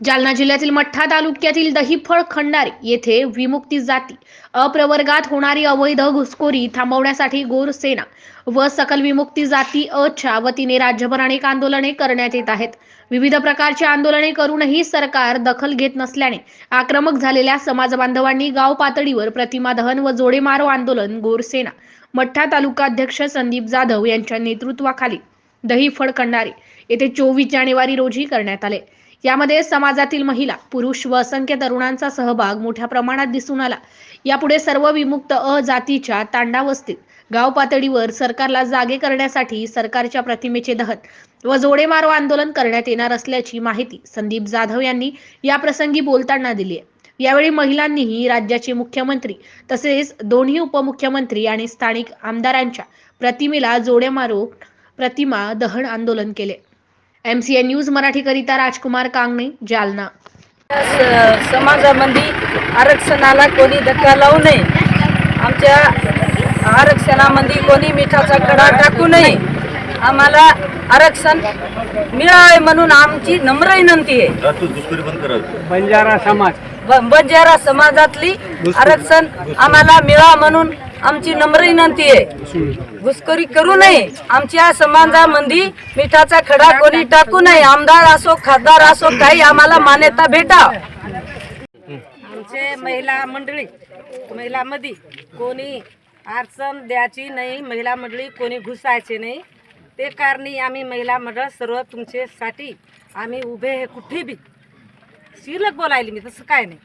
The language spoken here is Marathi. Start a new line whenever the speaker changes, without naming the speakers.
जालना जिल्ह्यातील मठ्ठा तालुक्यातील दहीफळ खंडारी येथे विमुक्ती जाती. अप्रवर्गात होणारी अवैध घुसखोरी थांबवण्यासाठी गोर सेना व सकल विमुक्ती जाती अच्या वतीने राज्यभर अनेक आंदोलने करण्यात येत आहेत. विविध प्रकारची आंदोलने करूनही सरकार दखल घेत नसल्याने आक्रमक झालेल्या समाज बांधवांनी गाव पातळीवर प्रतिमा दहन व जोडेमारो आंदोलन गोरसेना मठ्ठा तालुका अध्यक्ष संदीप जाधव यांच्या नेतृत्वाखाली दहिफळ खंडारी येथे चोवीस जानेवारी रोजी करण्यात आले. यामध्ये समाजातील महिला पुरुष व असंख्य तरुणांचा सहभाग मोठ्या प्रमाणात दिसून आला. यापुढे सर्व विमुक्त अ जातीच्या तांडावस्तीत गाव पातळीवर सरकारला जागे करण्यासाठी सरकारच्या प्रतिमेचे दहन व जोडेमारो आंदोलन करण्यात येणार असल्याची माहिती संदीप जाधव यांनी या प्रसंगी बोलताना दिली आहे. यावेळी महिलांनीही राज्याचे मुख्यमंत्री तसेच दोन्ही उपमुख्यमंत्री आणि स्थानिक आमदारांच्या प्रतिमेला जोडेमारो प्रतिमा दहन आंदोलन केले. एम सी एन न्यूज मराठीकरिता राजकुमार कांगणे जालना.
समाजामध्ये आरक्षणाला कोणी धक्का लावू नये. आमच्या आरक्षणामध्ये कोणी मिठाचा कडा टाकू नये. आम्हाला आरक्षण मिळावे म्हणून आमची नम्र विनंती आहे.
बंजारा समाज.
बंजारा समाजातली आरक्षण आम्हाला मिळा म्हणून आमची नम्र विनंती आहे. घुसखोरी करू नये. आमच्या समाजामध्ये मिठाचा खडा कोणी टाकू नये. आमदार असो खासदार असो काही आम्हाला मान्यता भेटा. आमचे महिला मंडळी महिलामध्ये कोणी अडचण द्यायची नाही महिला मंडळी कोणी घुसायचे नाही. ते कारणी आम्ही महिला मंडळ सर्व तुमच्यासाठी आम्ही उभे आहे कुठे बी. शिलक बोलायली मी तसं काय नाही.